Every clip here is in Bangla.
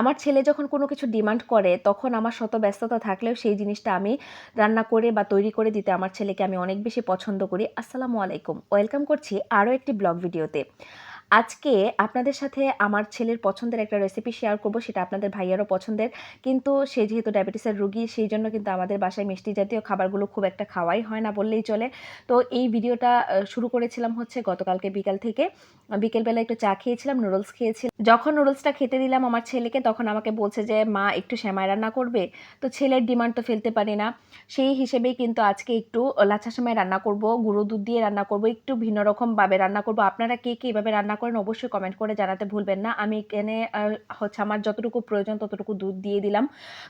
আমার ছেলে যখন কোনো কিছু ডিমান্ড করে, তখন আমার শত ব্যস্ততা থাকলেও সেই জিনিসটা আমি রান্না করে বা তৈরি করে দিতে আমার ছেলেকে আমি অনেক বেশি পছন্দ করি। আসসালামু আলাইকুম। ওয়েলকাম করছি আরও একটি ব্লগ ভিডিওতে। আজকে আপনাদের সাথে আমার ছেলের পছন্দের একটা রেসিপি শেয়ার করব, সেটা আপনাদের ভাইয়ারও পছন্দের। কিন্তু সে যেহেতু ডায়াবেটিসের রুগী, সেই জন্য কিন্তু আমাদের বাসায় মিষ্টি জাতীয় খাবারগুলো খুব একটা খাওয়াই হয় না বললেই চলে। তো এই ভিডিওটা শুরু করেছিলাম হচ্ছে গতকালকে বিকাল থেকে। বিকেলবেলা একটু চা খেয়েছিলাম নুডলস খেয়েছিলাম। যখন নুডলসটা খেতে দিলাম আমার ছেলেকে, তখন আমাকে বলছে যে, মা, একটু শ্যামাই রান্না করবে? তো ছেলের ডিমান্ড তো ফেলতে পারি না। সেই হিসেবেই কিন্তু আজকে একটু লাচ্ছা সেমাই রান্না করব, গুঁড়ো দুধ দিয়ে রান্না করব, একটু ভিন্ন রকমভাবে রান্না করব। আপনারা কে কে এভাবে রান্না করেন, অবশ্যই কমেন্ট করে জানাতে ভুলবেন না। আমি এখানে হচ্ছে আমার যতটুকু প্রয়োজন ততটুকু দুধ দিয়ে দিলাম।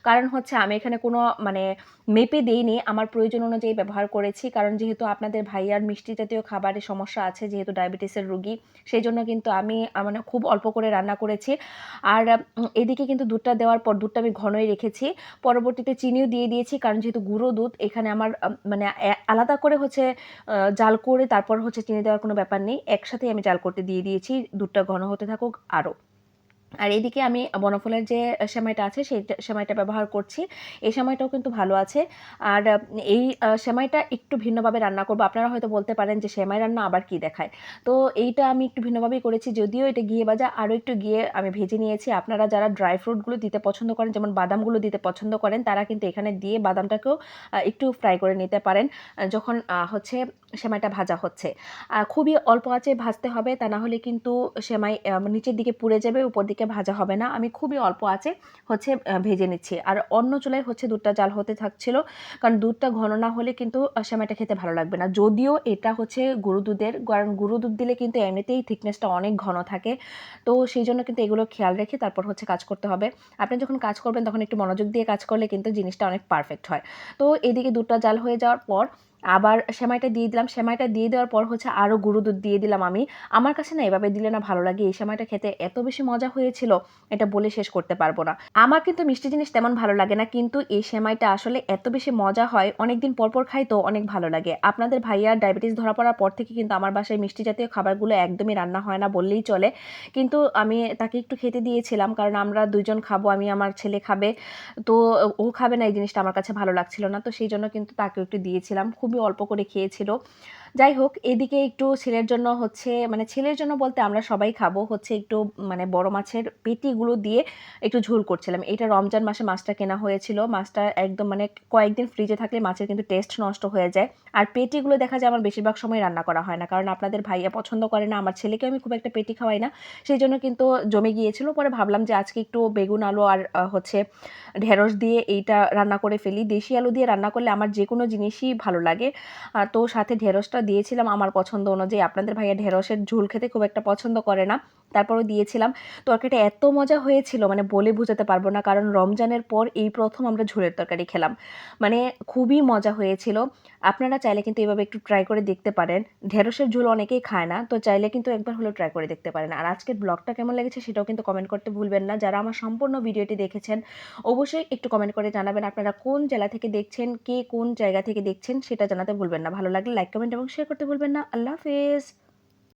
কারণ হচ্ছে আমি এখানে কোনো মানে মেপে দিইনি। আমার প্রয়োজন অনুযায়ী ব্যবহার করেছি। কারণ যেহেতু আপনাদের ভাইয়ার মিষ্টি জাতীয় খাবারের সমস্যা আছে, যেহেতু ডায়াবেটিসের রুগী সেই জন্য কিন্তু আমি মানে খুব অল্প করে রান্না করেছি। আর এদিকে কিন্তু দুধটা দেওয়ার পর দুধটা আমি ঘনই রেখেছি। পরবর্তীতে চিনিও দিয়ে দিয়েছি। কারণ যেহেতু গুঁড়ো দুধ, এখানে আমার মানে আলাদা করে হচ্ছে জাল করে তারপর হচ্ছে চিনি দেওয়ার কোনো ব্যাপার নেই। একসাথেই আমি জাল করতে দিয়ে দিয়েছি। দুধটা ঘন হতে থাকুক আরও। আর এদিকে আমি বনফলের যে সেমাইটা আছে, সেই সেমাইটা ব্যবহার করছি। এই সেমাইটাও কিন্তু ভালো আছে। আর এই সেমাইটা একটু ভিন্নভাবে রান্না করব। আপনারা হয়তো বলতে পারেন যে সেমাই রান্না আবার কি দেখায়? তো এইটা আমি একটু ভিন্নভাবেই করেছি, যদিও এটা গিয়ে ভাজা। আরও একটু গিয়ে আমি ভেজে নিয়েছি। আপনারা যারা ড্রাই ফ্রুটগুলো দিতে পছন্দ করেন, যেমন বাদামগুলো দিতে পছন্দ করেন, তারা কিন্তু এখানে দিয়ে বাদামটাকেও একটু ফ্রাই করে নিতে পারেন যখন হচ্ছে সেমাইটা ভাজা হচ্ছে। খুবই অল্প আঁচে ভাজতে হবে, তা না হলে কিন্তু সেমাই নিচের দিকে পুড়ে যাবে, উপর দিকে ভাজা হবে না। আমি খুবই অল্প আছে হচ্ছে ভেজে নিচ্ছি। আর অন্য চুলায় হচ্ছে দুধটা জাল হতে থাকছিল, কারণ দুধটা ঘন না হলে কিন্তু সেমাইটা খেতে ভালো লাগবে না। যদিও এটা হচ্ছে গুঁড়ো দুধের, কারণ গুঁড়ো দুধ দিলে কিন্তু এমনিতেই থিকনেসটা অনেক ঘন থাকে। তো সেই জন্য কিন্তু এগুলো খেয়াল রেখে তারপর হচ্ছে কাজ করতে হবে। আপনি যখন কাজ করবেন তখন একটু মনোযোগ দিয়ে কাজ করলে কিন্তু জিনিসটা অনেক পারফেক্ট হয়। তো এদিকে দুধটা জাল হয়ে যাওয়ার পর আবার সেমাইটা দিয়ে দিলাম। সেমাইটা দিয়ে দেওয়ার পর হচ্ছে আরও গুঁড়ো দুধ দিয়ে দিলাম আমি। আমার কাছে না এভাবে দিলে না ভালো লাগে। এই সেমাইটা খেতে এত বেশি মজা হয়েছিল, এটা বলে শেষ করতে পারব না। আমার কিন্তু মিষ্টি জিনিস তেমন ভালো লাগে না, কিন্তু এই সেমাইটা আসলে এত বেশি মজা হয়, অনেকদিন পর পর খাই তো অনেক ভালো লাগে। আপনাদের ভাইয়ার ডায়াবেটিস ধরা পড়ার পর থেকে কিন্তু আমার বাসায় মিষ্টি জাতীয় খাবারগুলো একদমই রান্না হয় না বললেই চলে। কিন্তু আমি তাকে একটু খেতে দিয়েছিলাম, কারণ আমরা দুইজন খাব, আমি, আমার ছেলে খাবে। তো ও খাবে না এই জিনিসটা, আমার কাছে ভালো লাগছিল না। তো সেই জন্য কিন্তু তাকে একটু দিয়েছিলাম। খুবই অল্প করে খেয়েছিল। যাই হোক এদিকে একটু ছেলের জন্য হচ্ছে মানে ছেলের জন্য বলতে আমরা সবাই খাব হচ্ছে একটু মানে বড় মাছের পেটিগুলো দিয়ে একটু ঝোল করছিলাম। এটা রমজান মাসে মাছটা কেনা হয়েছিল। মাছটা একদম মানে কয়েকদিন ফ্রিজে থাকলে মাছের কিন্তু টেস্ট নষ্ট হয়ে যায়। আর পেটিগুলো দেখা যায় আমার বেশিরভাগ সময় রান্না করা হয় না। কারণ আপনাদের ভাইয়া পছন্দ করে না, আমার ছেলেকে আমি খুব একটা পেটি খাওয়াই না। সেই জন্য কিন্তু জমে গিয়েছিল। পরে ভাবলাম যে আজকে একটু বেগুন আলু আর হচ্ছে ঢেঁড়স দিয়ে এইটা রান্না করে ফেলি। দেশি আলু দিয়ে রান্না করলে আমার যে কোনো জিনিসই ভালো লাগে। আর তো সাথে ঢেঁড়সটা দিয়েছিলাম আমার পছন্দ অনুযায়ী। আপনাদের ভাইয়া ঢেঁড়সের ঝোল খেতে খুব একটা পছন্দ করে না। তারপরও দিয়েছিলাম। তরকারিটা এত মজা হয়েছিল মানে বলে বোঝাতে পারব না, কারণ রমজানের পর এই প্রথম আমরা ঝোলের তরকারি খেলাম। মানে খুবই মজা হয়েছিল। আপনারা চাইলে কিন্তু এভাবে একটু ট্রাই করে দেখতে পারেন। ঢেঁড়সের ঝোল অনেকেই খায় না, তো চাইলে কিন্তু একবার হলেও ট্রাই করে দেখতে পারেন। আর আজকের ব্লগটা কেমন লেগেছে সেটাও কিন্তু কমেন্ট করতে ভুলবেন না। যারা আমার সম্পূর্ণ ভিডিওটি দেখেছেন, অবশ্যই একটু কমেন্ট করে জানাবেন আপনারা কোন জেলা থেকে দেখছেন, কে কোন জায়গা থেকে দেখছেন, সেটা জানাতে ভুলবেন না। ভালো লাগলে লাইক কমেন্ট এবং শেয়ার করতে ভুলবেন না। আল্লাহ হাফেজ।